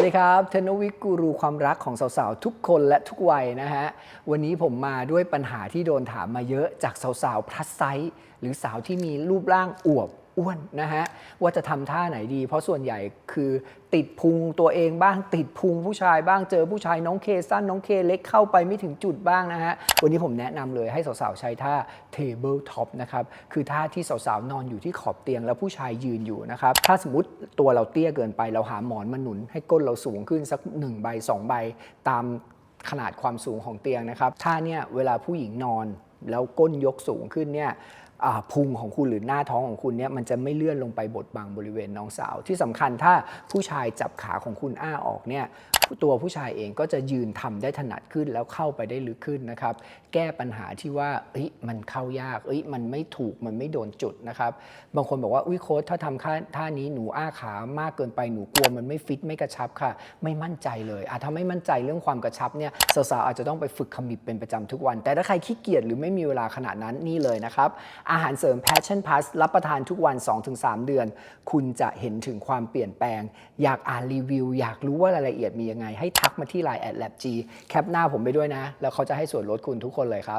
วัสดีครับเทนวิกกูรูความรักของสาวๆ ทุกคนและทุกวัยนะฮะ วันนี้ผมมาด้วยปัญหาที่โดนถามมาเยอะจากสาวๆพลัสไซส์หรือสาวที่มีรูปร่างอวบ อ้วนนะฮะว่าจะทำท่าไหนดี เพราะส่วนใหญ่คือติดพุงตัวเองบ้างติดพุงผู้ชายบ้างเจอผู้ชายน้องเคสั้นน้องเคเล็กเข้าไปไม่ถึงจุดบ้างนะฮะวันนี้ผมแนะนำเลยให้สาวๆใช้ท่า table top นะครับคือท่าที่สาวๆนอนอยู่ที่ขอบเตียงแล้วผู้ชายยืนอยู่นะครับถ้าสมมติตัวเราเตี้ยเกินไปเราหาหมอนมาหนุน ให้ก้นเราสูงขึ้นสัก1ใบ2ใบตามขนาดความสูงของเตียงนะครับท่าเนี่ยเวลาผู้หญิงนอน แล้วก้นยกสูงขึ้นเนี่ยพุงของคุณหรือหน้าท้องของคุณเนี่ยมันจะไม่เลื่อนลงไปบดบังบริเวณน้องสาว ที่สำคัญถ้าผู้ชายจับขาของคุณอ้าออกเนี่ยตัวผู้ชายเองก็จะยืนทำได้ถนัดขึ้นแล้วเข้าไปได้ลึกขึ้นนะครับ แก้ปัญหาที่ว่าเอ้ยมันเข้ายากเอ้ยมันไม่ถูกมันไม่โดนจุดนะครับ บางคนบอกว่าอุ้ยโค้ชถ้าทำท่าท่านี้หนูอ้าขามากเกินไปหนูกลัวมันไม่ฟิตไม่กระชับค่ะ ไม่มั่นใจเลยอะถ้าไม่มั่นใจเรื่องความกระชับเนี่ยสาวๆอาจจะต้องไปฝึกขมิบเป็นประจำทุกวัน แต่ถ้าใครขี้เกียจหรือไม่มีเวลาขนาดนั้นนี่เลยนะครับ อาหารเสริม Passion Plus รับประทานทุกวัน 2-3 เดือน คุณจะเห็นถึงความเปลี่ยนแปลง อยากอ่านรีวิว อยากรู้ว่ารายละเอียดมียังไง ให้ทักมาที่ Line แอด lab g แคปหน้าผมไปด้วยนะ แล้วเขาจะให้ส่วนลดคุณทุกคนเลยครับ